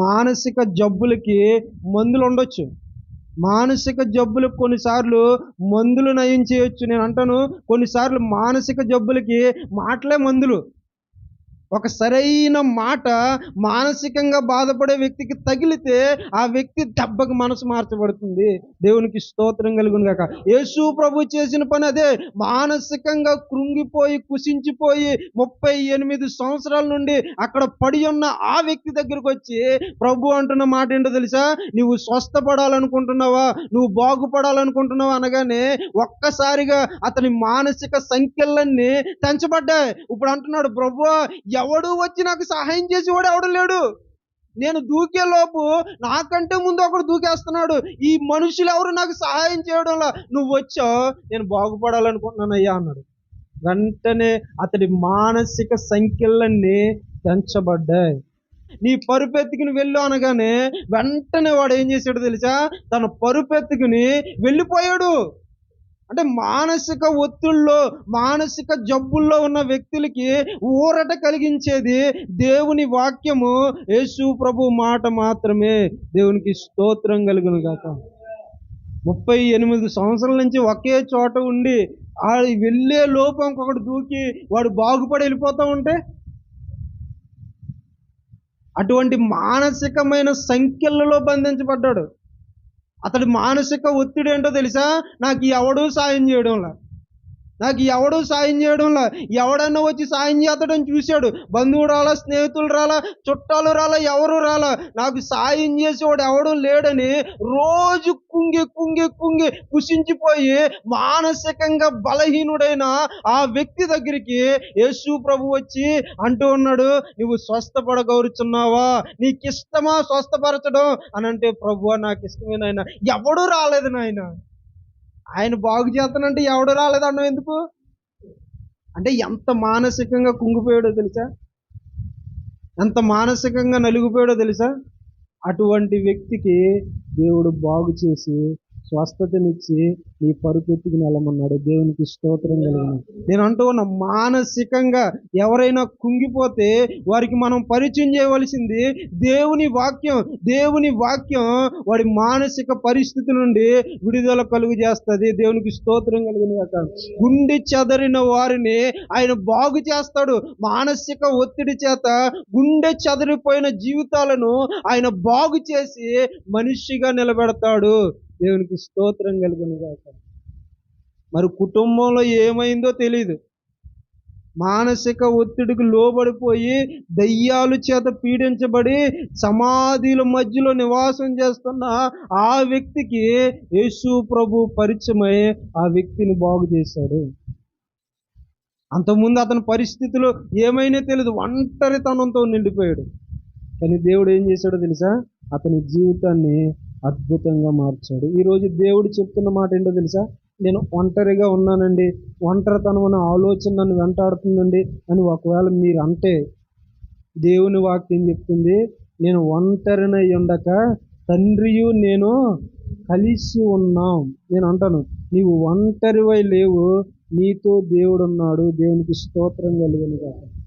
మానసిక జబ్బులకి మందులు ఉండొచ్చు. మానసిక జబ్బులకు కొన్నిసార్లు మందులు నయం చేయొచ్చు. నేను అంటాను కొన్నిసార్లు మానసిక జబ్బులకి మాటలే మందులు. ఒక సరైన మాట మానసికంగా బాధపడే వ్యక్తికి తగిలితే ఆ వ్యక్తి దెబ్బకి మనసు మార్చబడుతుంది. దేవునికి స్తోత్రం కలుగును కాక యేసు ప్రభు చేసిన పని అదే. మానసికంగా కృంగిపోయి కుసించిపోయి ముప్పై ఎనిమిది సంవత్సరాల నుండి అక్కడ పడి ఉన్న ఆ వ్యక్తి దగ్గరకు వచ్చి ప్రభు అంటున్న మాట ఏంటో తెలుసా? నువ్వు స్వస్థపడాలనుకుంటున్నావా? నువ్వు బాగుపడాలనుకుంటున్నావా? అనగానే ఒక్కసారిగా అతని మానసిక సంఖ్యలన్నీ తెంచబడ్డాయి. ఇప్పుడు అంటున్నాడు ప్రభు ఎవడు వచ్చి నాకు సహాయం చేసేవాడు ఎవడు లేడు? నేను దూకే లోపు నాకంటే ముందు ఒకడు దూకేస్తున్నాడు. ఈ మనుషులు ఎవరు నాకు సహాయం చేయడంలో? నువ్వు వచ్చావు నేను బాగుపడాలనుకుంటున్నానయ్యా అన్నాడు. వెంటనే అతడి మానసిక సంఖ్యలన్నీ పెంచబడ్డాయి. నీ పరుపెత్తుకుని వెళ్ళు అనగానే వెంటనే వాడు ఏం చేశాడు తెలుసా? తన పరుపెత్తుకుని వెళ్ళిపోయాడు. అంటే మానసిక ఒత్తిళ్ళలో మానసిక జబ్బుల్లో ఉన్న వ్యక్తులకి ఊరట కలిగించేది దేవుని వాక్యము. యేసు ప్రభు మాట మాత్రమే. దేవునికి స్తోత్రం కలుగును కాక ముప్పై ఎనిమిది సంవత్సరాల నుంచి ఒకే చోట ఉండి ఆ వెళ్ళే లోపం ఇంకొకటి దూకి వాడు బాగుపడి వెళ్ళిపోతూ ఉంటే? అటువంటి మానసికమైన సంఖ్యలలో బంధించబడ్డాడు. అతడి మానసిక ఒత్తిడి ఏంటో తెలుసా? నాకు ఎవడూ సాయం చేయడంలా. నాకు ఎవడు సాయం చేయడంలా ఎవడన్నా వచ్చి సాయం చేస్తాడని చూశాడు బంధువు రాలా స్నేహితులు రాలా చుట్టాలు రాలా ఎవరు రాలా నాకు సాయం చేసేవాడు ఎవడు లేడని రోజు కుంగి కుంగి కుంగి కుషించిపోయి మానసికంగా బలహీనుడైన ఆ వ్యక్తి దగ్గరికి యేసు ప్రభు వచ్చి అంటూ ఉన్నాడు నువ్వు స్వస్థపడగౌరుచున్నావా? నీకు ఇష్టమా స్వస్థపరచడం? అని అంటే ప్రభు నాకు ఇష్టమే నాయన ఎవడు రాలేదు నాయన. ఆయన బాగు చేస్తానంటే ఎవడు రాలేదు ఎందుకు? అంటే ఎంత మానసికంగా కుంగిపోయాడో తెలుసా? ఎంత మానసికంగా నలిగిపోయాడో తెలుసా? అటువంటి వ్యక్తికి దేవుడు బాగు చేసి స్వస్థతనిచ్చి నీ పరుపెత్తికి నెలమన్నాడు. దేవునికి స్తోత్రం కలిగిన. నేను అంటూ ఉన్న మానసికంగా ఎవరైనా కుంగిపోతే వారికి మనం పరిచయం చేయవలసింది దేవుని వాక్యం దేవుని వాక్యం వాడి మానసిక పరిస్థితి నుండి విడుదల కలుగు చేస్తుంది. దేవునికి స్తోత్రం కలిగిన కాక గుండె చెదరిన వారిని ఆయన బాగు చేస్తాడు. మానసిక ఒత్తిడి చేత గుండె చెదరిపోయిన జీవితాలను ఆయన బాగు చేసి మనిషిగా నిలబెడతాడు. దేవునికి స్తోత్రం కలిగిన కాక మరి కుటుంబంలో ఏమైందో తెలియదు మానసిక ఒత్తిడికి లోబడిపోయి దయ్యాలు చేత పీడించబడి సమాధిల మధ్యలో నివాసం చేస్తున్న ఆ వ్యక్తికి యేసు ప్రభు పరిచయమై ఆ వ్యక్తిని బాగు చేశాడు. అంతకుముందు అతని పరిస్థితులు ఏమైనా తెలియదు ఒంటరితనంతో నిండిపోయాడు. కానీ దేవుడు ఏం చేశాడో తెలుసా? అతని జీవితాన్ని అద్భుతంగా మార్చాడు. ఈరోజు దేవుడు చెప్తున్న మాట ఏంటో తెలుసా? నేను ఒంటరిగా ఉన్నానండి. ఒంటరితనం అనే ఆలోచన నన్ను వెంటాడుతుందండి అని ఒకవేళ మీరు అంటే దేవుని వాక్యం చెప్తుంది నేను ఒంటరినై ఉండక తండ్రియు నేను కలిసి ఉన్నాం. నేను అంటాను నీవు ఒంటరివై లేవు నీతో దేవుడు ఉన్నాడు దేవునికి స్తోత్రం కలిగిన కాక